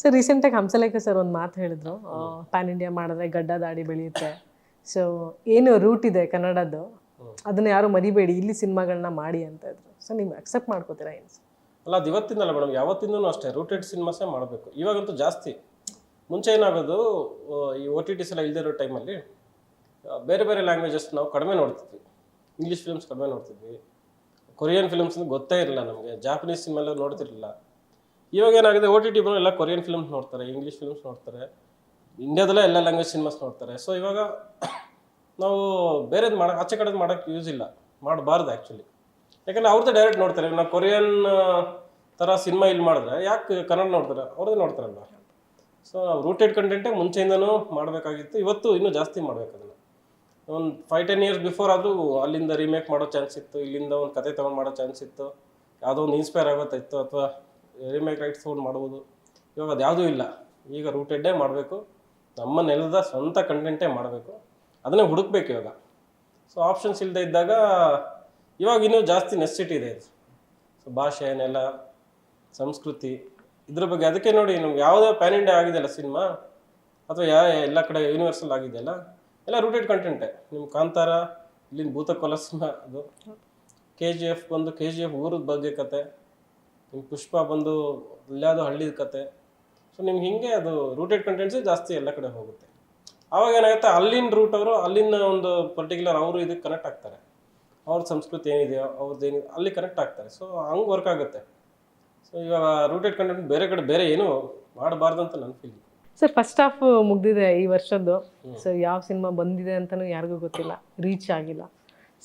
Sir ರೀಸೆಂಟಾಗಿ Hamsalekha sir ಒಂದು ಮಾತು ಹೇಳಿದ್ರು ಪ್ಯಾನ್ ಇಂಡಿಯಾ ಮಾಡಿದ್ರೆ ಗಡ್ಡ ದಾಡಿ ಬೆಳೆಯುತ್ತೆ. ಸೊ ಏನು ರೂಟ್ ಇದೆ ಕನ್ನಡದ್ದು ಅದನ್ನ ಯಾರು ಮರಿಬೇಡಿ ಇಲ್ಲಿ ಸಿನಿಮಾಗಳನ್ನ ಮಾಡಿ ಅಂತ ಇದ್ರು. ಸೊ ನೀವು ಅಕ್ಸೆಪ್ಟ್ ಮಾಡ್ಕೋತೀರಾ ಏನು ಅಲ್ಲ ಅದು ಇವತ್ತಿಂದಲ್ಲ ಮೇಡಮ್ ಯಾವತ್ತಿಂದನೂ ಅಷ್ಟೇ ರೂಟೆಡ್ ಸಿನಿಮಾಸೇ ಮಾಡಬೇಕು. ಇವಾಗಂತೂ ಜಾಸ್ತಿ. ಮುಂಚೆ ಏನಾಗೋದು ಈ ಓ ಟಿ ಟಿಸ್ ಎಲ್ಲ ಇಲ್ದಿರೋ ಟೈಮಲ್ಲಿ ಬೇರೆ ಬೇರೆ ಲ್ಯಾಂಗ್ವೇಜಸ್ ನಾವು ಕಡಿಮೆ ನೋಡ್ತಿದ್ವಿ. ಇಂಗ್ಲೀಷ್ ಫಿಲ್ಮ್ಸ್ ಕಡಿಮೆ ನೋಡ್ತಿದ್ವಿ. ಕೊರಿಯನ್ ಫಿಲ್ಮ್ಸ್ ಗೊತ್ತೇ ಇರಲಿಲ್ಲ ನಮಗೆ. ಜಾಪನೀಸ್ ಸಿನಿಮಾ ಎಲ್ಲ ನೋಡ್ತಿರಲಿಲ್ಲ. ಇವಾಗ ಏನಾಗಿದೆ ಓ ಟಿ ಟಿ ಎಲ್ಲ ಕೊರಿಯನ್ ಫಿಲ್ಮ್ಸ್ ನೋಡ್ತಾರೆ ಇಂಗ್ಲೀಷ್ ಫಿಲ್ಮ್ಸ್ ನೋಡ್ತಾರೆ ಇಂಡಿಯಾದಲ್ಲೇ ಎಲ್ಲ ಲ್ಯಾಂಗ್ವೇಜ್ ಸಿನಿಮಾಸ್ ನೋಡ್ತಾರೆ. ಸೊ ಇವಾಗ ನಾವು ಬೇರೆದು ಮಾಡೋಕೆ ಆಚೆ ಕಡೆದು ಮಾಡೋಕ್ಕೆ ಯೂಸ್ ಇಲ್ಲ, ಮಾಡಬಾರ್ದು ಆ್ಯಕ್ಚುಲಿ ಯಾಕಂದ್ರೆ ಅವ್ರದ್ದೇ ಡೈರೆಕ್ಟ್ ನೋಡ್ತಾರೆ. ನಾವು ಕೊರಿಯನ್ ಥರ ಸಿನಿಮಾ ಇಲ್ಲಿ ಮಾಡಿದ್ರೆ ಯಾಕೆ ಕನ್ನಡ ನೋಡ್ತಾರೆ? ಅವ್ರದ್ದು ನೋಡ್ತಾರಲ್ಲ ಸೊ ರೂಟೆಡ್ ಕಂಟೆಂಟೇ ಮುಂಚೆಯಿಂದನೂ ಮಾಡಬೇಕಾಗಿತ್ತು. ಇವತ್ತು ಇನ್ನೂ ಜಾಸ್ತಿ ಮಾಡಬೇಕು ಒಂದು ಫೈವ್ ಟೆನ್ ಇಯರ್ಸ್ ಬಿಫೋರ್ ಆದರೂ ಅಲ್ಲಿಂದ ರೀಮೇಕ್ ಮಾಡೋ ಚಾನ್ಸ್ ಇತ್ತು, ಇಲ್ಲಿಂದ ಒಂದು ಕತೆ ತೊಗೊಂಡು ಮಾಡೋ ಚಾನ್ಸ್ ಇತ್ತು, ಯಾವುದೋ ಒಂದು ಇನ್ಸ್ಪೈರ್ ಆಗುತ್ತಿತ್ತು ಅಥವಾ ರೀಮೇಕ್ ರೈಟ್ಸ್ ತೊಗೊಂಡು ಮಾಡ್ಬೋದು. ಇವಾಗ ಅದು ಯಾವುದೂ ಇಲ್ಲ. ಈಗ ರೂಟೆಡ್ಡೇ ಮಾಡಬೇಕು. ನಮ್ಮ ನೆಲದ ಸ್ವಂತ ಕಂಟೆಂಟೇ ಮಾಡಬೇಕು. ಅದನ್ನೇ ಹುಡುಕ್ಬೇಕು ಇವಾಗ. ಸೊ ಆಪ್ಷನ್ಸ್ ಇಲ್ಲದೆ ಇದ್ದಾಗ ಇವಾಗ ಇನ್ನೂ ಜಾಸ್ತಿ ನೆಸಿಟಿ ಇದೆ ಇದು. ಸೊ ಭಾಷೆ ನೆಲ ಸಂಸ್ಕೃತಿ ಇದ್ರ ಬಗ್ಗೆ ಅದಕ್ಕೆ ನೋಡಿ ನಮ್ಗೆ ಯಾವುದೇ ಪ್ಯಾನ್ ಇಂಡಿಯಾ ಆಗಿದೆಯಲ್ಲ ಸಿನಿಮಾ ಅಥವಾ ಯಾ ಎಲ್ಲ ಕಡೆ ಯೂನಿವರ್ಸಲ್ ಆಗಿದೆಯಲ್ಲ ಎಲ್ಲ ರೂಟೆಡ್ ಕಂಟೆಂಟೇ ನಿಮ್ಮ ಕಾಂತಾರ ಇಲ್ಲಿನ ಭೂತಕೊಲ ಸಿನಿಮಾ ಅದು ಕೆ ಜಿ ಎಫ್ ಬಂದು ಕೆ ಜಿ ಎಫ್ ಊರದ ಬಗ್ಗೆ ಕತೆ. ನಿಮ್ಮ ಪುಷ್ಪ ಬಂದು ಎಲ್ಲಾದು ಹಳ್ಳಿದ ಕತೆ. ಸೊ ನಿಮ್ಗೆ ಹಿಂಗೆ ಅದು ರೂಟೆಡ್ ಕಂಟೆಂಟ್ಸ್ ಜಾಸ್ತಿ ಎಲ್ಲ ಕಡೆ ಹೋಗುತ್ತೆ. ಆವಾಗ ಏನಾಗುತ್ತೆ ಅಲ್ಲಿನ ರೂಟ್ ಅವರು ಅಲ್ಲಿನ ಒಂದು ಪರ್ಟಿಕ್ಯುಲರ್ ಅವರು ಇದಕ್ಕೆ ಕನೆಕ್ಟ್ ಆಗ್ತಾರೆ. ಅವ್ರ ಸಂಸ್ಕೃತಿ ಏನಿದೆಯೋ ಅವ್ರದ್ದು ಏನಿದೆ ಅಲ್ಲಿ ಕನೆಕ್ಟ್ ಆಗ್ತಾರೆ. ಸೊ ಹಂಗೆ ವರ್ಕ್ ಆಗುತ್ತೆ. ಸೊ ಇವಾಗ ರೂಟೆಡ್ ಕಂಟೆಂಟ್ ಬೇರೆ ಕಡೆ ಬೇರೆ ಏನು ಮಾಡಬಾರ್ದು ಅಂತ ನನ್ನ ಫೀಲಿಂಗ್ ಸರ್ ಫಸ್ಟ್ ಹಾಫ್ ಮುಗ್ದಿದೆ ಈ ವರ್ಷದ್ದು. ಸರ್ ಯಾವ ಸಿನಿಮಾ ಬಂದಿದೆ ಅಂತಲೂ ಯಾರಿಗೂ ಗೊತ್ತಿಲ್ಲ ರೀಚ್ ಆಗಿಲ್ಲ.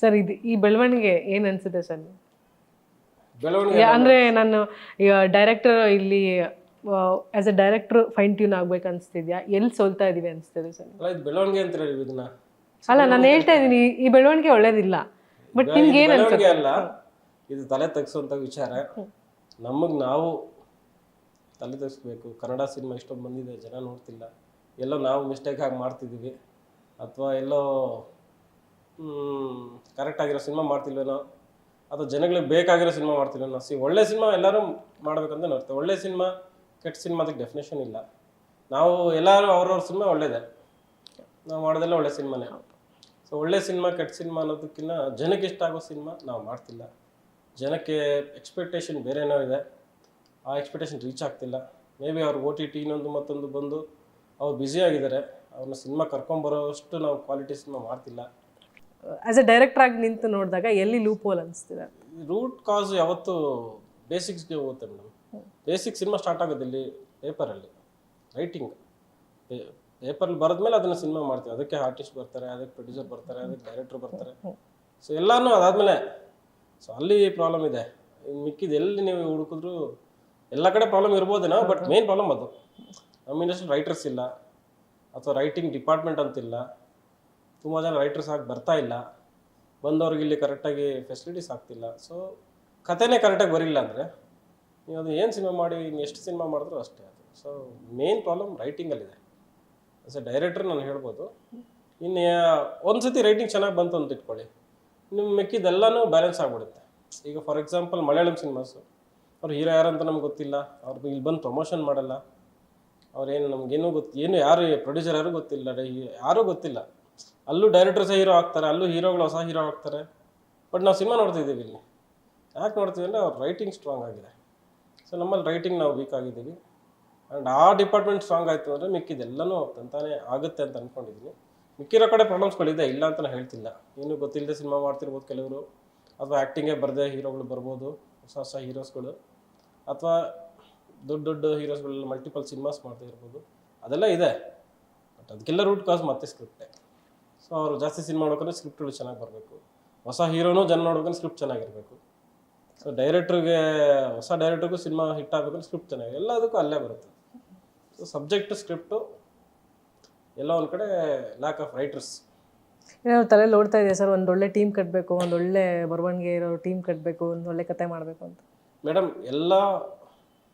ಸರ್ ಇದು ಈ ಬೆಳವಣಿಗೆ ಏನು ಅನಿಸುತ್ತೆ ಸರ್ ಅಂದ್ರೆ ನಾನು ಈಗ ಡೈರೆಕ್ಟರ್ ಇಲ್ಲಿ as a director fine tune ಆಗ್ಬೇಕು ಅನಿಸ್ತಿದ್ಯಾ? ಎಲ್ಲಿ ಸೋಲ್ತಾ ಇದೀವಿ ಅನ್ಸ್ತಿದೆ ಸರ್. ಬೆಳವಣಿಗೆ ಅಂತ ಹೇಳಿ ಇದನ್ನ. ಅಲ್ಲ ನಾನು ಹೇಳ್ತಾ ಇದ್ದೀನಿ ಈ ಬೆಳವಣಿಗೆ ಒಳ್ಳೇದಿಲ್ಲ. ಬಟ್ ನಿಮ್ಗೆ ಏನು ಬೆಳವಣಿಗೆ ಅಲ್ಲ ಇದು ತಲೆ ತಗ್ಸುವಂತ ವಿಚಾರ. ನಮಗೆ ನಾವು ತಲೆ ತಗ್ಸ್ಬೇಕು. ಕನ್ನಡ ಸಿನಿಮಾ ಇಷ್ಟೊಂದು ಬಂದಿದೆ ಜನ ನೋಡ್ತಿಲ್ಲ. ಎಲ್ಲೋ ನಾವು ಮಿಸ್ಟೇಕ್ ಆಗಿ ಮಾಡ್ತಿದ್ದೀವಿ ಅಥವಾ ಎಲ್ಲೋ ಕರೆಕ್ಟ್ ಆಗಿರೋ ಸಿನಿಮಾ ಮಾಡ್ತಿಲ್ವೇನೋ. ಅಥವಾ ಜನಗಳಿಗೆ ಬೇಕಾಗಿರೋ ಸಿನಿಮಾ ಅನ್ನೋ ಸಿ ಒಳ್ಳೆ ಸಿನಿಮಾ ಎಲ್ಲರೂ ಮಾಡ್ಬೇಕಂತ ನೋಡ್ತೇವೆ ಒಳ್ಳೆ ಸಿನಿಮಾ, ಕೆಟ್ಟ ಸಿನಿಮಾ ಅದಕ್ಕೆ ಡೆಫಿನೇಷನ್ ಇಲ್ಲ. ನಾವು ಎಲ್ಲರೂ ಅವ್ರವ್ರ ಸಿನಿಮಾ ಒಳ್ಳೇದೇ. ನಾವು ಮಾಡೋದೆಲ್ಲ ಒಳ್ಳೆ ಸಿನಿಮಾನೇ. ಸೊ ಒಳ್ಳೆ ಸಿನಿಮಾ, ಕೆಟ್ಟ ಸಿನಿಮಾ ಅನ್ನೋದಕ್ಕಿಂತ ಜನಕ್ಕೆ ಇಷ್ಟ ಆಗೋ ಸಿನಿಮಾ ನಾವು ಮಾಡ್ತಿಲ್ಲ. ಜನಕ್ಕೆ ಎಕ್ಸ್ಪೆಕ್ಟೇಷನ್ ಬೇರೆನೋ ಇದೆ. ಆ ಎಕ್ಸ್ಪೆಕ್ಟೇಷನ್ ರೀಚ್ ಆಗ್ತಿಲ್ಲ. ಮೇ ಬಿ ಅವ್ರು ಓ ಟಿ ಟಿ ಇನ್ನೊಂದು ಮತ್ತೊಂದು ಬಂದು ಅವ್ರು ಬ್ಯುಸಿ ಆಗಿದ್ದಾರೆ. ಅವ್ರನ್ನ ಸಿನಿಮಾ ಕರ್ಕೊಂಬರೋಷ್ಟು ನಾವು ಕ್ವಾಲಿಟಿ ಸಿನಿಮಾ ಮಾಡ್ತಿಲ್ಲ. ಆಸ್ ಎ ಡೈರೆಕ್ಟರ್ ಆಗಿ ನಿಂತು ನೋಡಿದಾಗ ಎಲ್ಲಿ ಲೂಪ್ ಹೋಲ್ ಅನಿಸ್ತಿದೆ ರೂಟ್ ಕಾಸ್ ಯಾವತ್ತು ಬೇಸಿಕ್ಸ್ಗೆ ಹೋಗುತ್ತೆ ಮೇಡಮ್. ಬೇಸಿಕ್ ಸಿನಿಮಾ ಸ್ಟಾರ್ಟ್ ಆಗೋದು ಇಲ್ಲಿ ಪೇಪರಲ್ಲಿ ರೈಟಿಂಗ್ ಪೇಪರಲ್ಲಿ ಬರೆದ್ಮೇಲೆ ಅದನ್ನು ಸಿನಿಮಾ ಮಾಡ್ತೀವಿ. ಅದಕ್ಕೆ ಆರ್ಟಿಸ್ಟ್ ಬರ್ತಾರೆ ಅದಕ್ಕೆ ಪ್ರೊಡ್ಯೂಸರ್ ಬರ್ತಾರೆ ಅದಕ್ಕೆ ಡೈರೆಕ್ಟರ್ ಬರ್ತಾರೆ. ಸೊ ಎಲ್ಲಾನು ಅದಾದಮೇಲೆ ಸೊ ಅಲ್ಲಿ ಪ್ರಾಬ್ಲಮ್ ಇದೆ. ಮಿಕ್ಕಿದ ಎಲ್ಲಿ ನೀವು ಹುಡುಕಿದ್ರು ಎಲ್ಲ ಕಡೆ ಪ್ರಾಬ್ಲಮ್ ಇರ್ಬೋದೇನೋ ಬಟ್ ಮೇನ್ ಪ್ರಾಬ್ಲಮ್ ಅದು. ನಮ್ಮ ಇಂಡಸ್ಟ್ರಿ ರೈಟರ್ಸ್ ಇಲ್ಲ ಅಥವಾ ರೈಟಿಂಗ್ ಡಿಪಾರ್ಟ್ಮೆಂಟ್ ಅಂತಿಲ್ಲ. ತುಂಬ ಜನ ರೈಟರ್ಸ್ ಆಗಿ ಬರ್ತಾ ಇಲ್ಲ. ಬಂದವ್ರಿಗೆ ಇಲ್ಲಿ ಕರೆಕ್ಟಾಗಿ ಫೆಸಿಲಿಟೀಸ್ ಆಗ್ತಿಲ್ಲ. ಸೊ ಕತೆನೇ ಕರೆಕ್ಟಾಗಿ ಬರಿಲ್ಲ ಅಂದರೆ ನೀವು ಅದು ಏನು ಸಿನಿಮಾ ಮಾಡಿ, ಇನ್ನು ಎಷ್ಟು ಸಿನಿಮಾ ಮಾಡಿದ್ರು ಅಷ್ಟೇ ಅದು. ಸೊ ಮೇನ್ ಪ್ರಾಬ್ಲಮ್ ರೈಟಿಂಗಲ್ಲಿದೆ ಆಸ್ ಎ ಡೈರೆಕ್ಟರ್ ನಾನು ಹೇಳ್ಬೋದು, ಇನ್ನು ಒಂದು ಸತಿ ರೈಟಿಂಗ್ ಚೆನ್ನಾಗಿ ಬಂತು ಅಂತ ಇಟ್ಕೊಳ್ಳಿ. ನಿಮ್ಮ ಮಿಕ್ಕಿದೆಲ್ಲನೂ ಬ್ಯಾಲೆನ್ಸ್ ಆಗಿಬಿಡುತ್ತೆ. ಈಗ ಫಾರ್ ಎಕ್ಸಾಂಪಲ್ ಮಲಯಾಳಂ ಸಿನಿಮಾಸು ಅವ್ರು ಹೀರೋ ಯಾರಂತ ನಮ್ಗೆ ಗೊತ್ತಿಲ್ಲ. ಅವ್ರು ಇಲ್ಲಿ ಬಂದು ಪ್ರಮೋಷನ್ ಮಾಡಲ್ಲ. ಅವ್ರೇನು ನಮಗೇನು ಗೊತ್ತು ಏನು ಯಾರು ಪ್ರೊಡ್ಯೂಸರ್ ಯಾರು ಗೊತ್ತಿಲ್ಲ. ಯಾರೂ ಗೊತ್ತಿಲ್ಲ. ಅಲ್ಲೂ ಡೈರೆಕ್ಟರ್ಸೇ ಹೀರೋ ಆಗ್ತಾರೆ, ಅಲ್ಲೂ ಹೀರೋಗಳು ಹೊಸ ಹೀರೋ ಆಗ್ತಾರೆ. ಬಟ್ ನಾವು ಸಿನಿಮಾ ನೋಡ್ತಿದ್ದೀವಿ ಇಲ್ಲಿ. ಯಾಕೆ ನೋಡ್ತೀವಿ ಅಂದರೆ ಅವ್ರ ರೈಟಿಂಗ್ ಸ್ಟ್ರಾಂಗ್ ಆಗಿದೆ. ಸೊ ನಮ್ಮಲ್ಲಿ ರೈಟಿಂಗ್ ನಾವು ವೀಕ್ ಆಗಿದ್ದೀವಿ. ಆ್ಯಂಡ್ ಆ ಡಿಪಾರ್ಟ್ಮೆಂಟ್ ಸ್ಟ್ರಾಂಗ್ ಆಯಿತು ಅಂದರೆ ಮಿಕ್ಕಿದೆಲ್ಲನೂ ತಂತಾನೆ ಆಗುತ್ತೆ ಅಂತ ಅಂದ್ಕೊಂಡಿದ್ದೀನಿ ಮಿಕ್ಕಿರೋ ಕಡೆ ಪ್ರಾಬ್ಲಮ್ಸ್ಗಳಿದೆ ಇಲ್ಲ ಅಂತ ನಾನು ಹೇಳ್ತಿಲ್ಲ. ಏನು ಗೊತ್ತಿಲ್ಲದೆ ಸಿನಿಮಾ ಮಾಡ್ತಿರ್ಬೋದು ಕೆಲವರು. ಅಥವಾ ಆ್ಯಕ್ಟಿಂಗೇ ಬರದೆ ಹೀರೋಗಳು ಬರ್ಬೋದು, ಹೊಸ ಹೊಸ ಹೀರೋಸ್ಗಳು ಅಥವಾ ದೊಡ್ಡ ದೊಡ್ಡ ಹೀರೋಸ್ಗಳೆಲ್ಲ ಮಲ್ಟಿಪಲ್ ಸಿನಿಮಾಸ್ ಮಾಡ್ತಾ ಇರ್ಬೋದು. ಅದೆಲ್ಲ ಇದೆ. ಬಟ್ ಅದಕ್ಕೆಲ್ಲ ರೂಟ್ ಕಾಸ್ ಮತ್ತೆ ಸ್ಕ್ರಿಪ್ಟೇ ಸೊ ಅವರು ಜಾಸ್ತಿ ಸಿನಿಮಾ ನೋಡ್ಕೊಂಡ್ರೆ ಸ್ಕ್ರಿಪ್ಟ್ಗಳು ಚೆನ್ನಾಗಿ ಬರಬೇಕು. ಹೊಸ ಹೀರೋನು ಜನ ನೋಡ್ಬೇಕಂದ್ರೆ ಸ್ಕ್ರಿಪ್ಟ್ ಚೆನ್ನಾಗಿರಬೇಕು. ಸೊ ಡೈರೆಕ್ಟ್ರಿಗೆ ಹೊಸ ಡೈರೆಕ್ಟ್ರಿಗೂ ಸಿನಿಮಾ ಹಿಟ್ ಆಗಬೇಕಂದ್ರೆ ಸ್ಕ್ರಿಪ್ಟ್ ಚೆನ್ನಾಗಿ ಎಲ್ಲದಕ್ಕೂ ಅಲ್ಲೇ ಬರುತ್ತೆ. ಸೊ ಸಬ್ಜೆಕ್ಟ್ ಸ್ಕ್ರಿಪ್ಟು ಎಲ್ಲ ಒಂದು ಕಡೆ ಲ್ಯಾಕ್ ಆಫ್ ರೈಟರ್ಸ್ ಏನೋ ತಲೆಯಲ್ಲಿ ಓಡ್ತಾ ಇದೆ ಸರ್ ಒಂದೊಳ್ಳೆ ಟೀಮ್ ಕಟ್ಟಬೇಕು ಒಂದೊಳ್ಳೆ ಬರವಣಿಗೆ ಇರೋ ಟೀಮ್ ಕಟ್ಟಬೇಕು ಒಂದು ಒಳ್ಳೆ ಕತೆ ಮಾಡಬೇಕು ಅಂತ. ಮೇಡಮ್ ಎಲ್ಲ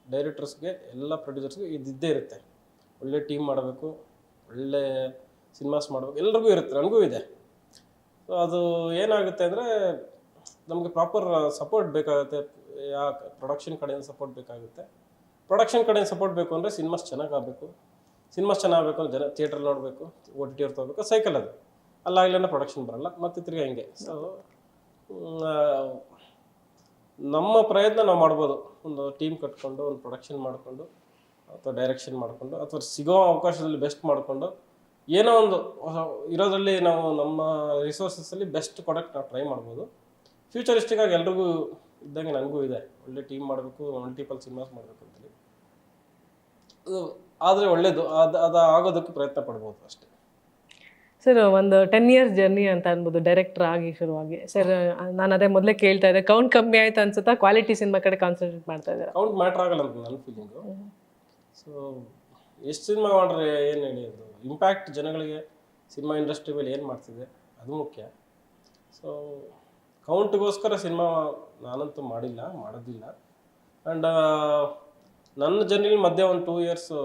ಡೈರೆಕ್ಟರ್ಸ್ಗೆ ಎಲ್ಲ ಪ್ರೊಡ್ಯೂಸರ್ಸ್ಗೆ ಇದ್ದಿದ್ದೇ ಇರುತ್ತೆ. ಒಳ್ಳೆ ಟೀಮ್ ಮಾಡಬೇಕು ಒಳ್ಳೆ ಸಿನಿಮಾಸ್ ಮಾಡಬೇಕು ಎಲ್ರಿಗೂ ಇರುತ್ತೆ, ನನಗೂ ಇದೆ. ಸೊ ಅದು ಏನಾಗುತ್ತೆ ಅಂದರೆ ನಮಗೆ ಪ್ರಾಪರ್ ಸಪೋರ್ಟ್ ಬೇಕಾಗುತ್ತೆ ಯಾ ಪ್ರೊಡಕ್ಷನ್ ಕಡೆಯಿಂದ ಸಪೋರ್ಟ್ ಬೇಕಾಗುತ್ತೆ. ಪ್ರೊಡಕ್ಷನ್ ಕಡೆಯಿಂದ ಸಪೋರ್ಟ್ ಬೇಕು ಅಂದರೆ ಸಿನಿಮಾಸ್ ಚೆನ್ನಾಗಿ ಆಗಬೇಕು. ಸಿನಿಮಾಸ್ ಚೆನ್ನಾಗಬೇಕು ಅಂದರೆ ಜನ ಥಿಯೇಟ್ರ್ ನೋಡಬೇಕು ಓ ಟಿ ಟಿ ತಗೋಬೇಕು ಸೈಕಲ್ ಅದು. ಅಲ್ಲಾಗಲೇ ಪ್ರೊಡಕ್ಷನ್ ಬರಲ್ಲ, ಮತ್ತೆ ತಿರ್ಗಿ ಹಂಗೆ. ಸೊ ನಮ್ಮ ಪ್ರಯತ್ನ ನಾವು ಮಾಡ್ಬೋದು. ಒಂದು ಟೀಮ್ ಕಟ್ಕೊಂಡು, ಒಂದು ಪ್ರೊಡಕ್ಷನ್ ಮಾಡಿಕೊಂಡು, ಅಥವಾ ಡೈರೆಕ್ಷನ್ ಮಾಡಿಕೊಂಡು, ಅಥವಾ ಸಿಗೋ ಅವಕಾಶದಲ್ಲಿ ಬೆಸ್ಟ್ ಮಾಡಿಕೊಂಡು ಏನೋ ಒಂದು ಇರೋದ್ರಲ್ಲಿ ನಾವು ನಮ್ಮ ರಿಸೋರ್ಸಸಲ್ಲಿ ಬೆಸ್ಟ್ ಪ್ರಾಡಕ್ಟ್ ನಾವು ಟ್ರೈ ಮಾಡ್ಬೋದು. ಫ್ಯೂಚರಿಸ್ಟಿಕ್ ಆಗಿ ಎಲ್ರಿಗೂ ಇದ್ದಂಗೆ ನನಗೂ ಇದೆ. ಒಳ್ಳೆ ಟೀಮ್ ಮಾಡಬೇಕು ಮಲ್ಟಿಪಲ್ ಸಿನಿಮಾಸ್ ಮಾಡಬೇಕು ಅಂತೇಳಿ. ಆದರೆ ಒಳ್ಳೇದು. ಅದು ಅದು ಆಗೋದಕ್ಕೆ ಪ್ರಯತ್ನ ಪಡ್ಬೋದು ಅಷ್ಟೇ. ಸರ್ ಒಂದು ಟೆನ್ ಇಯರ್ಸ್ ಜರ್ನಿ ಅಂತ ಅನ್ಬೋದು ಡೈರೆಕ್ಟರ್ ಆಗಿ ಶುರುವಾಗಿ. ಸರ್ ನಾನು ಅದೇ ಮೊದಲೇ ಕೇಳ್ತಾ ಇದ್ದೆ ಕೌಂಟ್ ಕಮ್ಮಿ ಆಯ್ತು ಅನ್ಸುತ್ತಾ? ಕ್ವಾಲಿಟಿ ಸಿನಿಮಾ ಕಡೆ ಕಾನ್ಸಂಟ್ರೇಟ್ ಮಾಡ್ತಾ ಇದ್ದಾರೆ? ಕೌಂಟ್ ಮ್ಯಾಟ್ರ್ ಆಗಲ್ಲ ಅಂತ ನನ್ನ ಫೀಲಿಂಗು ಸೊ ಎಷ್ಟು ಸಿನಿಮಾ ಮಾಡ್ರೆ ಏನು ಹೇಳಿ ಅದು? ಇಂಪ್ಯಾಕ್ಟ್ ಜನಗಳಿಗೆ ಸಿನಿಮಾ ಇಂಡಸ್ಟ್ರಿ ಮೇಲೆ ಏನು ಮಾಡ್ತಿದೆ, ಅದು ಮುಖ್ಯ. ಸೊ ಕೌಂಟ್ಗೋಸ್ಕರ ಸಿನಿಮಾ ನಾನಂತೂ ಮಾಡಿಲ್ಲ, ಮಾಡೋದಿಲ್ಲ. ಆ್ಯಂಡ್ ನನ್ನ ಜರ್ನಿಲಿ ಮಧ್ಯೆ ಒಂದು ಟೂ ಇಯರ್ಸು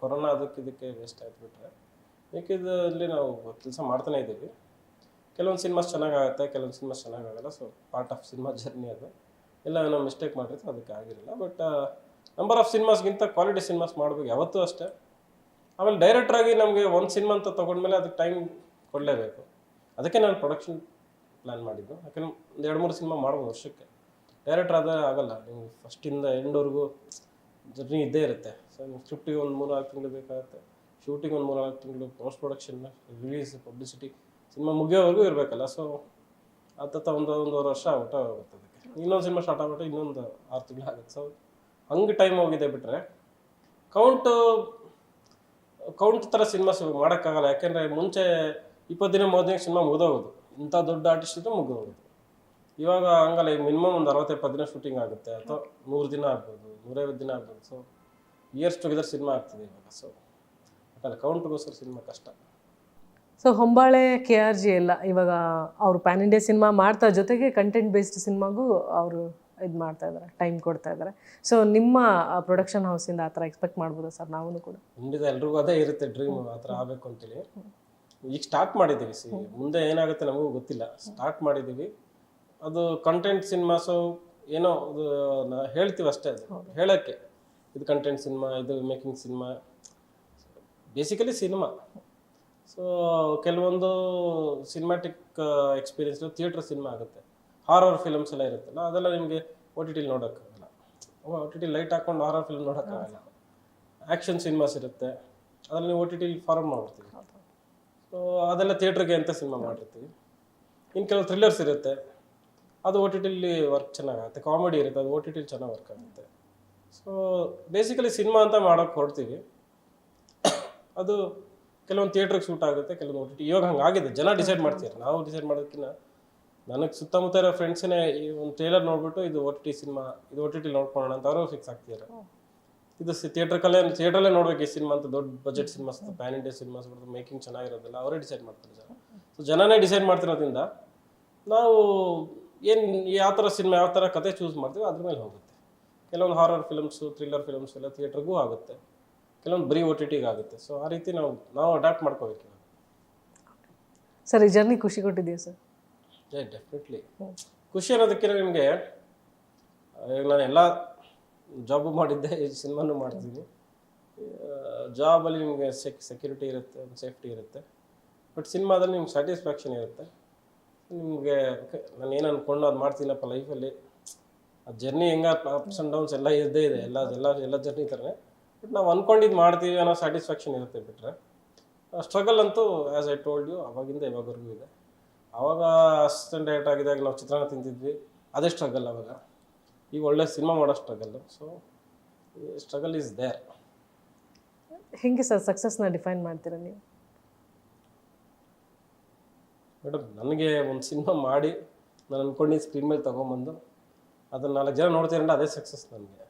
ಕೊರೋನಾ ಅದಕ್ಕೆ ಇದಕ್ಕೆ ವೇಸ್ಟ್ ಆಯ್ತು ಬಿಟ್ರೆ ಮಿಕ್ಕಿದಲ್ಲಿ ನಾವು ಕೆಲಸ ಮಾಡ್ತಾನೆ ಇದ್ದೀವಿ. ಕೆಲವೊಂದು ಸಿನಿಮಾಸ್ ಚೆನ್ನಾಗಾಗುತ್ತೆ, ಕೆಲವೊಂದು cinemas ಚೆನ್ನಾಗಾಗಲ್ಲ so part of cinema journey ಅದು. ಎಲ್ಲ ನಾವು ಮಿಸ್ಟೇಕ್ ಮಾಡಿರ್ತೀವಿ ಅದಕ್ಕೆ ಆಗಿರಲಿಲ್ಲ ಬಟ್ ನಂಬರ್ ಆಫ್ ಸಿನಿಮಾಸ್ಗಿಂತ ಕ್ವಾಲಿಟಿ ಸಿನಿಮಾಸ್ ಮಾಡಬೇಕು ಯಾವತ್ತೂ ಅಷ್ಟೇ. ಆಮೇಲೆ ಡೈರೆಕ್ಟ್ರಾಗಿ ನಮಗೆ ಒಂದು ಸಿನಿಮಾ ಅಂತ ತೊಗೊಂಡ್ಮೇಲೆ ಅದಕ್ಕೆ ಟೈಮ್ ಕೊಡಲೇಬೇಕು. ಅದಕ್ಕೆ ನಾನು ಪ್ರೊಡಕ್ಷನ್ ಪ್ಲ್ಯಾನ್ ಮಾಡಿದ್ದು. ಯಾಕಂದ್ರೆ ಒಂದು ಎರಡು ಮೂರು ಸಿನಿಮಾ ಮಾಡ್ಬೋದು ವರ್ಷಕ್ಕೆ. ಡೈರೆಕ್ಟರ್ ಆದರೆ ಆಗಲ್ಲ. ನೀವು ಫಸ್ಟಿಂದ ಎಂಡ್ವರೆಗೂ ಜರ್ನಿ ಇದ್ದೇ ಇರುತ್ತೆ. ಸೊ ನಿಮ್ಮ ಸ್ಕ್ರಿಪ್ಟಿಗೆ ಒಂದು ಮೂರು ನಾಲ್ಕು ತಿಂಗಳು ಬೇಕಾಗುತ್ತೆ. ಶೂಟಿಂಗ್ ಒಂದು ಮೂರು ನಾಲ್ಕು ತಿಂಗಳು post production release publicity cinema ಮುಗಿಯೋವರೆಗೂ ಇರಬೇಕಲ್ಲ. ಸೊ ಅತ್ತ ಒಂದು ಒಂದೂವರೆ ವರ್ಷ ಊಟ ಹೋಗುತ್ತೆ ಅದಕ್ಕೆ. ಇನ್ನೊಂದು ಸಿನಿಮಾ ಸ್ಟಾರ್ಟ್ ಆಗ್ಬಿಟ್ಟು ಇನ್ನೊಂದು ಆರು ತಿಂಗಳು ಆಗುತ್ತೆ. ಸೊ ಹಂಗೆ ಟೈಮ್ ಹೋಗಿದೆ ಬಿಟ್ಟರೆ ಕೌಂಟು ಕೌಂಟ್ ಥರ ಸಿನಿಮಾ ಮಾಡೋಕ್ಕಾಗಲ್ಲ. ಯಾಕೆಂದರೆ ಮುಂಚೆ ಇಪ್ಪತ್ತು ದಿನ ಮೂವತ್ತು ದಿನ ಸಿನಿಮಾ ಮುಗಿದೋಗೋದು. ಇಂಥ ದೊಡ್ಡ ಆರ್ಟಿಸ್ಟ್ ಇದ್ದರೆ ಮುಗಿದೋಗೋದು. ಇವಾಗ ಹಂಗಲ್ಲ, ಈಗ ಮಿನಿಮಮ್ ಒಂದು ಅರವತ್ತು ಎಪ್ಪತ್ತು ದಿನ ಶೂಟಿಂಗ್ ಆಗುತ್ತೆ. ಅಥವಾ ನೂರು ದಿನ ಆಗ್ಬೋದು, ನೂರೈವತ್ತು ದಿನ ಆಗ್ಬೋದು. ಸೊ ಇಯರ್ಸ್ ಟುಗೆದರ್ ಸಿನಿಮಾ ಆಗ್ತದೆ ಇವಾಗ. ಸೊ ಯಾಕಂದರೆ ಕೌಂಟ್ಗೋಸ್ಕರ ಸಿನಿಮಾ ಕಷ್ಟ. So Hombale K R G ಎಲ್ಲ ಇವಾಗ ಅವರು ಪ್ಯಾನ್ ಇಂಡಿಯಾ ಸಿನಿಮಾ ಮಾಡ್ತಾ ಜೊತೆಗೆ ಕಂಟೆಂಟ್ ಬೇಸ್ಡ್ ಸಿನಿಮಾಗೂ ಅವರು ಇದು ಮಾಡ್ತಾ ಇದ್ದಾರೆ ಟೈಮ್ ಕೊಡ್ತಾ ಇದ್ದಾರೆ ಸೊ ನಿಮ್ಮ ಪ್ರೊಡಕ್ಷನ್ ಹೌಸಿಂದ ಆ ಥರ ಎಕ್ಸ್ಪೆಕ್ಟ್ ಮಾಡ್ಬೋದಾ ಸರ್ ನಾವು ಕೂಡ? ಖಂಡಿತ ಎಲ್ರಿಗೂ ಅದೇ ಇರುತ್ತೆ ಡ್ರೀಮ್ ಆ ಥರ ಆಗಬೇಕು ಅಂತೇಳಿ. ಈಗ ಸ್ಟಾರ್ಟ್ ಮಾಡಿದ್ದೀವಿ ಸಿ ಮುಂದೆ ಏನಾಗುತ್ತೆ ನಮಗೂ ಗೊತ್ತಿಲ್ಲ. ಸ್ಟಾರ್ಟ್ ಮಾಡಿದ್ದೀವಿ. ಅದು ಕಂಟೆಂಟ್ ಸಿನಿಮಾಸು ಏನೋ ಅದು ಹೇಳ್ತೀವಿ ಅಷ್ಟೇ ಅದು. ಹೇಳೋಕ್ಕೆ. ಇದು ಕಂಟೆಂಟ್ ಸಿನಿಮಾ ಇದು making cinema basically cinema so ಕೆಲವೊಂದು ಸಿನಿಮ್ಯಾಟಿಕ್ ಎಕ್ಸ್ಪೀರಿಯನ್ಸ್ ಥಿಯೇಟ್ರ್ ಸಿನಿಮಾ ಆಗುತ್ತೆ. ಹಾರರ್ ಫಿಲಮ್ಸ್ ಎಲ್ಲ ಇರುತ್ತಲ್ಲ ಅದೆಲ್ಲ ನಿಮಗೆ ಒ ಟಿ ಟಿಲಿ ನೋಡೋಕ್ಕಾಗಲ್ಲ. ಓ ಟಿ ಟಿ ಲೈಟ್ ಹಾಕೊಂಡು ಹಾರರ್ ಫಿಲ್ಮ್ ನೋಡೋಕ್ಕಾಗಲ್ಲ. ಆ್ಯಕ್ಷನ್ ಸಿನಿಮಾಸ್ ಇರುತ್ತೆ. ಅದರಲ್ಲಿ ನೀವು ಒ ಟಿ ಟಿಲಿ ಫಾರ್ಮ್ ಮಾಡ್ತೀವಿ ಸೊ ಅದೆಲ್ಲ ಥಿಯೇಟ್ರಿಗೆ ಅಂತ ಸಿನಿಮಾ ಮಾಡಿರ್ತೀವಿ. ಇನ್ನು ಕೆಲವು ಥ್ರಿಲ್ಲರ್ಸ್ ಇರುತ್ತೆ. ಅದು ಒ ಟಿ ಟಿಲಿ ವರ್ಕ್ ಚೆನ್ನಾಗುತ್ತೆ ಕಾಮಿಡಿ ಇರುತ್ತೆ, ಅದು ಒ ಟಿ ಟಿಲಿ ಚೆನ್ನಾಗಿ ವರ್ಕ್ ಆಗುತ್ತೆ. ಸೊ ಬೇಸಿಕಲಿ ಸಿನಿಮಾ ಅಂತ ಮಾಡೋಕ್ಕೆ ಹೊರಡ್ತೀವಿ. ಅದು ಕೆಲವೊಂದು ಥಿಯೇಟ್ರಿಗೆ ಸೂಟ್ ಆಗುತ್ತೆ, ಕೆಲವೊಂದು ಒ ಟಿ ಟಿ ಇವಾಗ ಹಂಗಾಗಿದೆ. ಜನ ಡಿಸೈಡ್ ಮಾಡ್ತೀವಿ ನಾವು ಡಿಸೈಡ್ ಮಾಡೋದಕ್ಕಿಂತ ನನಗೆ ಸುತ್ತಮುತ್ತ ಇರೋ ಫ್ರೆಂಡ್ಸೇ ಈ ಒಂದು ಟ್ರೇಲರ್ ನೋಡ್ಬಿಟ್ಟು ಇದು ಓ ಟಿ ಟಿ ಸಿನಿಮಾ ಇದು ಓ ಟಿ ಟಿ ನೋಡ್ಕೊಳ್ಳೋಣ ಅಂತ ಅವರು ಫಿಕ್ಸ್ ಆಗ್ತಿದ್ದಾರೆ ಇದು ಕಲೆ ಥಿಯೇಟ್ರಲ್ಲೇ ನೋಡ್ಬೇಕು ಈ ಸಿನಿಮಾ ಅಂತ ದೊಡ್ಡ budget cinemas pan India cinemas making ಚೆನ್ನಾಗಿರೋದಿಲ್ಲ ಅವರೇ ಡಿಸೈಡ್ ಮಾಡ್ತಾರೆ ಜನ ಸೊ ಜನನೇ ಡಿಸೈಡ್ ಮಾಡ್ತಿರೋದ್ರಿಂದ ನಾವು ಏನು ಯಾವ ಥರ ಸಿನಿಮಾ ಯಾವ ಥರ ಕತೆ ಚೂಸ್ ಮಾಡ್ತೀವಿ ಅದ್ರ ಮೇಲೆ ಹೋಗುತ್ತೆ. ಕೆಲವೊಂದು ಹಾರರ್ ಫಿಲಮ್ಸು ಥ್ರಿಲ್ಲರ್ ಫಿಲಮ್ಸ್ ಎಲ್ಲ ಥಿಯೇಟ್ರಿಗೂ ಆಗುತ್ತೆ. ಕೆಲವೊಂದು ಬರೀ ಓ ಟಿ ಟಿಗೆ ಆಗುತ್ತೆ. ಸೊ ಆ ರೀತಿ ನಾವು ನಾವು ಅಡಾಪ್ಟ್ ಮಾಡ್ಕೋಬೇಕು ಸರ್ ಈ ಜರ್ನಿ ಖುಷಿ ಕೊಟ್ಟಿದೆಯಾ ಸರ್? ಡೆಫಿನೆಟ್ಲಿ ಖುಷಿ ಅನ್ನೋದಕ್ಕಿಂತ ನಿಮಗೆ. ಈಗ ನಾನು ಎಲ್ಲ ಜಾಬು ಮಾಡಿದ್ದೆ ಸಿನಿಮಾನು ಮಾಡ್ತೀನಿ. ಜಾಬಲ್ಲಿ ನಿಮಗೆ ಸೆಕ್ ಸೆಕ್ಯೂರಿಟಿ ಇರುತ್ತೆ ಸೇಫ್ಟಿ ಇರುತ್ತೆ. ಬಟ್ ಸಿನಿಮಾದಲ್ಲಿ ನಿಮ್ಗೆ ಸ್ಯಾಟಿಸ್ಫ್ಯಾಕ್ಷನ್ ಇರುತ್ತೆ. ನಿಮಗೆ ನಾನು ಏನು ಅಂದ್ಕೊಂಡು ಅದು ಮಾಡ್ತೀನಪ್ಪ ಲೈಫಲ್ಲಿ ಆ ಜರ್ನಿ ಹೆಂಗೆ ಅಪ್ಸ್ ಆ್ಯಂಡ್ ಡೌನ್ಸ್ ಎಲ್ಲ ಇದ್ದೇ ಇದೆ. ಎಲ್ಲ ಎಲ್ಲ ಎಲ್ಲ ಜರ್ನಿ ಥರನೇ ಬಟ್ ನಾವು ಅಂದ್ಕೊಂಡಿದ್ದು ಮಾಡ್ತೀವಿ ಅನ್ನೋ ಸ್ಯಾಟಿಸ್ಫ್ಯಾಕ್ಷನ್ ಇರುತ್ತೆ ಬಿಟ್ಟರೆ ಸ್ಟ್ರಗಲ್ ಅಂತೂ ಆ್ಯಸ್ ಐ ಟೋಲ್ಡ್ ಯು ಅವಾಗಿಂದ ಇವಾಗವರೆಗೂ ಇದೆ. ಆವಾಗ ಅಸಿಸ್ಟೆಂಟ್ ಡೈರೆಕ್ಟರ್ ಆಗಿದಾಗ ನಾವು ಚಿತ್ರಾನ್ನ ತಿಂತಿದ್ವಿ. ಅದೇ ಸ್ಟ್ರಗಲ್ ಅವಾಗ. ಈಗ ಒಳ್ಳೆ ಸಿನಿಮಾ ಮಾಡೋ struggle so struggle is there ಹೆಂಗೆ ಸರ್ ಸಕ್ಸಸ್ನ ಡಿಫೈನ್ ಮಾಡ್ತೀರಾ ನೀವು? ಮೇಡಮ್ ನನಗೆ ಒಂದು ಸಿನಿಮಾ ಮಾಡಿ ನಾನು ಅಂದ್ಕೊಂಡು ಸ್ಕ್ರೀನ್ ಮೇಲೆ ತೊಗೊಂಬಂದು ಅದನ್ನು ನಾಲ್ಕು ಜನ ನೋಡ್ತೀರಂದ್ರೆ ಅದೇ ಸಕ್ಸಸ್ ನನಗೆ.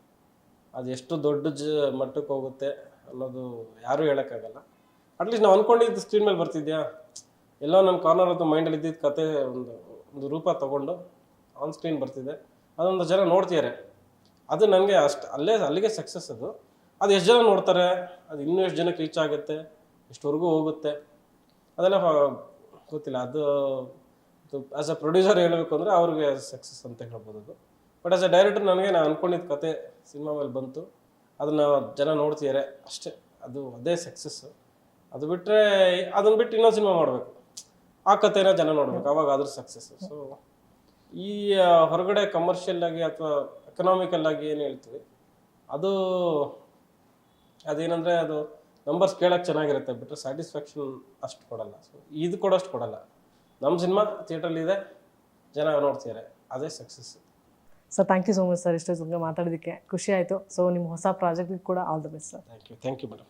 ಅದು ಎಷ್ಟು ದೊಡ್ಡ ಜ ಮಟ್ಟಕ್ಕೆ ಹೋಗುತ್ತೆ ಅನ್ನೋದು ಯಾರೂ ಹೇಳೋಕ್ಕಾಗಲ್ಲ. ಅಟ್ಲೀಸ್ಟ್ ನಾವು ಅಂದ್ಕೊಂಡಿದ್ದು ಸ್ಕ್ರೀನ್ ಮೇಲೆ ಬರ್ತಿದ್ಯಾ? ಎಲ್ಲೋ ನನ್ನ ಕಾರ್ನರ್ ಅಥವಾ ಮೈಂಡಲ್ಲಿ ಇದ್ದಿದ್ದ ಕತೆ ಒಂದು ಒಂದು ರೂಪ ತೊಗೊಂಡು ಆನ್ ಸ್ಕ್ರೀನ್ ಬರ್ತಿದೆ. ಅದೊಂದು ಜನ ನೋಡ್ತಿದ್ದಾರೆ ಅದು ನನಗೆ ಅಷ್ಟು, ಅಲ್ಲೇ, ಅಲ್ಲಿಗೆ ಸಕ್ಸಸ್ ಅದು. ಅದು ಎಷ್ಟು ಜನ ನೋಡ್ತಾರೆ, ಅದು ಇನ್ನೂ ಎಷ್ಟು ಜನಕ್ಕೆ ರೀಚ್ ಆಗುತ್ತೆ, ಎಷ್ಟುವರೆಗೂ ಹೋಗುತ್ತೆ, ಅದೆಲ್ಲ ಗೊತ್ತಿಲ್ಲ. ಅದು ಆ್ಯಸ್ ಅ ಪ್ರೊಡ್ಯೂಸರ್ ಹೇಳಬೇಕು ಅಂದರೆ ಅವ್ರಿಗೆ ಸಕ್ಸಸ್ ಅಂತ ಹೇಳ್ಬೋದು ಅದು. ಬಟ್ ಆ್ಯಸ್ ಅ ಡೈರೆಕ್ಟರ್ ನನಗೆ, ನಾನು ಅಂದ್ಕೊಂಡಿದ್ದ ಕತೆ ಸಿನಿಮಾ ಮೇಲೆ ಬಂತು. ಅದನ್ನು ಜನ ನೋಡ್ತಿದ್ದಾರೆ ಅಷ್ಟೇ. ಅದು ಅದೇ ಸಕ್ಸಸ್ಸು ಅದು ಬಿಟ್ಟರೆ ಅದನ್ನು ಬಿಟ್ಟು ಇನ್ನೊಂದು ಸಿನಿಮಾ ಮಾಡಬೇಕು. ಆ ಕಥೆನ ಜನ ನೋಡ್ಬೇಕು ಅವಾಗ ಅದ್ರ ಸಕ್ಸಸ್ ಸೊ ಈ ಹೊರಗಡೆ ಕಮರ್ಷಿಯಲ್ ಆಗಿ ಅಥವಾ ಎಕನಾಮಿಕಲ್ ಆಗಿ ಏನು ಹೇಳ್ತೀವಿ ಅದು ಅದೇನಂದ್ರೆ ಅದು ನಂಬರ್ಸ್ ಕೇಳಕ್ಕೆ ಚೆನ್ನಾಗಿರುತ್ತೆ ಬಿಟ್ಟರೆ ಸ್ಯಾಟಿಸ್ಫ್ಯಾಕ್ಷನ್ ಅಷ್ಟು ಕೊಡಲ್ಲ. ಸೊ ಇದು ಕೊಡೋಷ್ಟು ಕೊಡಲ್ಲ. ನಮ್ಮ ಸಿನಿಮಾ ಥಿಯೇಟ್ರಲ್ಲಿದೆ ಜನ ನೋಡ್ತಿದ್ದಾರೆ ಅದೇ success sir thank you so much sir ಇಷ್ಟು ಮಾತಾಡೋದಕ್ಕೆ ಖುಷಿ ಆಯಿತು. ಸೊ ನಿಮ್ಮ ಹೊಸ ಪ್ರಾಜೆಕ್ಟಿಗೆ ಕೂಡ all the best sir thank you thank you madam